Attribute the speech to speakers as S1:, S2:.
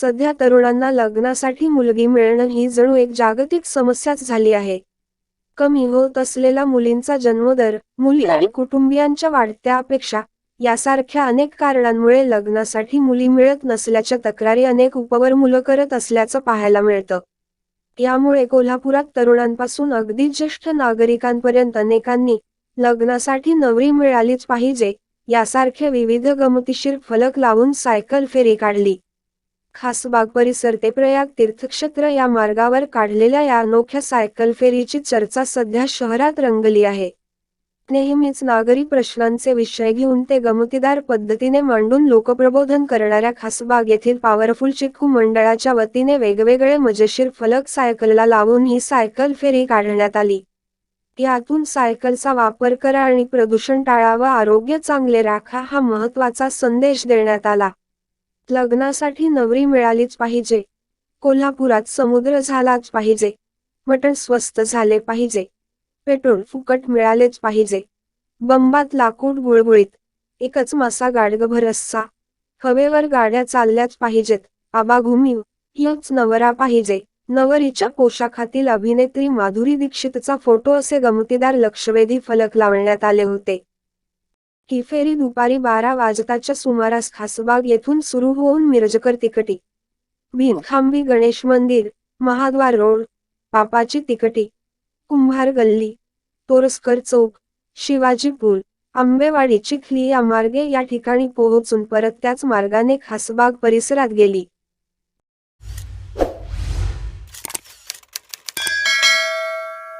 S1: सध्या तरुणांना लग्नासाठी मुलगी मिळणं ही जणू एक जागतिक समस्याच झाली आहे. कमी होत असलेला मुलींचा जन्मदर मुली आणि कुटुंबियांच्या वाढत्या अपेक्षा यासारख्या अनेक कारणांमुळे लग्नासाठी मुली मिळत नसल्याच्या तक्रारी अनेक उपवर मुलं करत असल्याचं पाहायला मिळतं. यामुळे कोल्हापुरात तरुणांपासून अगदी ज्येष्ठ नागरिकांपर्यंत अनेकांनी लग्नासाठी नवरी मिळालीच पाहिजे यासारखे विविध गमतीशीर फलक लावून सायकल फेरी काढली. खासबाग परिसर ते प्रयाग तीर्थक्षेत्र या मार्गावर काढलेल्या या अनोख्या सायकल फेरीची चर्चा सध्या शहरात रंगली आहे. नेहमीच नागरी प्रश्नांचे विषय घेऊन ते गमतीदार पद्धतीने मांडून लोकप्रबोधन करणाऱ्या खासबाग येथील पॉवरफुल चिक्कू मंडळाच्या वतीने वेगवेगळे मजेशीर फलक सायकलला लावून ही सायकल फेरी काढण्यात आली. यातून सायकलचा वापर करा आणि प्रदूषण टाळा व आरोग्य चांगले राखा हा महत्त्वाचा संदेश देण्यात आला. लग्नासाठी नवरी मिळालीच पाहिजे. कोल्हापुरात समुद्र झालाच पाहिजे. मटण स्वस्त झाले पाहिजे. पेट्रोल फुकट मिळालेच पाहिजे. बंबात लाकूड गुळगुळीत एकच मासा गाडगभर रस्सा हवेवर गाड्या चालल्याच पाहिजेत. आबा घुमीव नवरा पाहिजे. नवरीच्या पोशाखातील अभिनेत्री माधुरी दीक्षितचा फोटो असे गमतीदार लक्षवेधी फलक लावण्यात आले होते. ही फेरी दुपारी बारा वाजताच्या सुमारास खासबाग येथून सुरू होऊन मिरजकर तिकटी. भिनखांबी गणेश मंदिर महाद्वार रोड पापाची तिकटी कुंभार गल्ली तोरसकर चौक शिवाजीपूर आंबेवाडीची आंबेवाडी चिखली या मार्गे या ठिकाणी पोहोचून परत त्याच मार्गाने खासबाग परिसरात गेली.